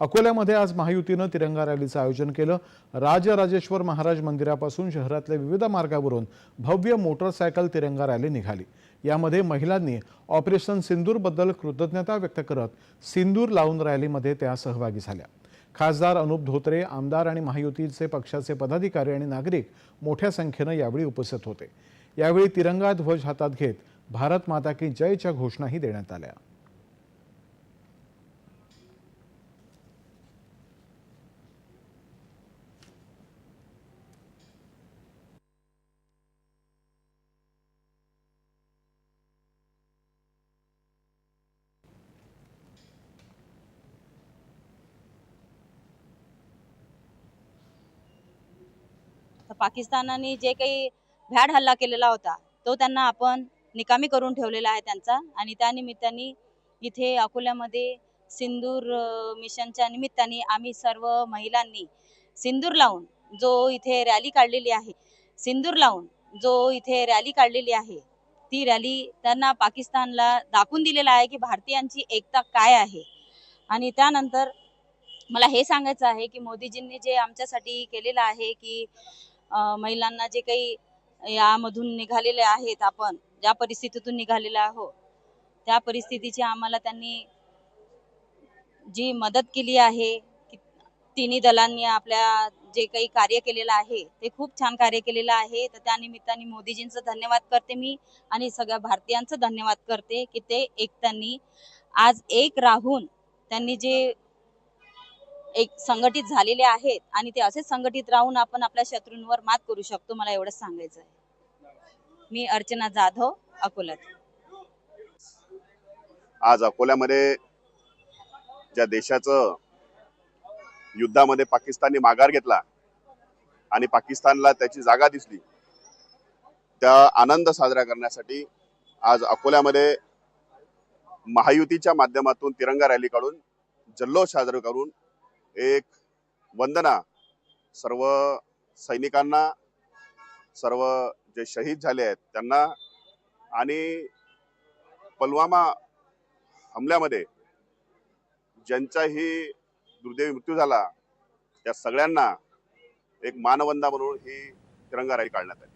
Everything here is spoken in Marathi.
अकोल्यामध्ये आज महायुतीनं तिरंगा रॅलीचं आयोजन केलं. राजराजेश्वर महाराज मंदिरापासून शहरातल्या विविध मार्गावरून भव्य मोटरसायकल तिरंगा रॅली निघाली. यामध्ये महिलांनी ऑपरेशन सिंदूरबद्दल कृतज्ञता व्यक्त करत सिंदूर लावून रॅलीमध्ये त्या सहभागी झाल्या. खासदार अनुप धोत्रे आमदार आणि महायुतीचे पक्षाचे पदाधिकारी आणि नागरिक मोठ्या संख्येनं यावेळी उपस्थित होते. यावेळी तिरंगा ध्वज हातात घेत भारत माता की जयच्या घोषणाही देण्यात आल्या. तर पाकिस्तानाने जे काही भ्याड हल्ला केलेला होता तो त्यांना आपण निकामी करून ठेवलेला आहे त्यांचा. आणि त्यानिमित्ताने इथे अकोल्यामध्ये सिंदूर मिशनच्या निमित्ताने आम्ही सर्व महिलांनी सिंदूर लावून जो इथे रॅली काढलेली आहे सिंदूर लावून जो इथे रॅली काढलेली आहे ती रॅली त्यांना पाकिस्तानला दाखवून दिलेला आहे की भारतीयांची एकता काय आहे. आणि त्यानंतर मला हे सांगायचं आहे की मोदीजींनी जे आमच्यासाठी केलेलं आहे की महिलांना जे काही यामधून निघालेले आहेत आपण ज्या परिस्थितीतून निघालेले आहोत त्या परिस्थितीची आम्हाला त्यांनी जी मदत केली आहे की तिन्ही दलांनी आपल्या जे काही कार्य केलेलं आहे ते खूप छान कार्य केलेलं आहे. तर त्या निमित्ताने मोदीजींचं धन्यवाद करते मी आणि सगळ्या भारतीयांचं धन्यवाद करते की ते एक त्यांनी आज एक राहून त्यांनी जे एक संघटित झालेले आहेत आणि ते असेच संघटित राहून आपण आपल्या शत्रूंवर मात करू शकतो मला एवढंच सांगायचं आहे मी अर्चना जाधव अकोल्यात. आज अकोल्यामध्ये ज्या देशाचं युद्धामध्ये पाकिस्तानने माघार घेतला आणि पाकिस्तानला त्याची जागा दिसली त्या आनंद साजरा करण्यासाठी आज अकोल्यामध्ये महायुतीच्या माध्यमातून तिरंगा रॅली काढून जल्लोष साजरा करून एक वंदना. सर्व सैनिकांना सर्व जे शहीद झाले आहेत त्यांना आणि पुलवामा हमल्यामध्ये ज्यांचाही दुर्दैवी मृत्यू झाला त्या सगळ्यांना एक मानवंदा म्हणून ही तिरंगा रॅली काढण्यात आली.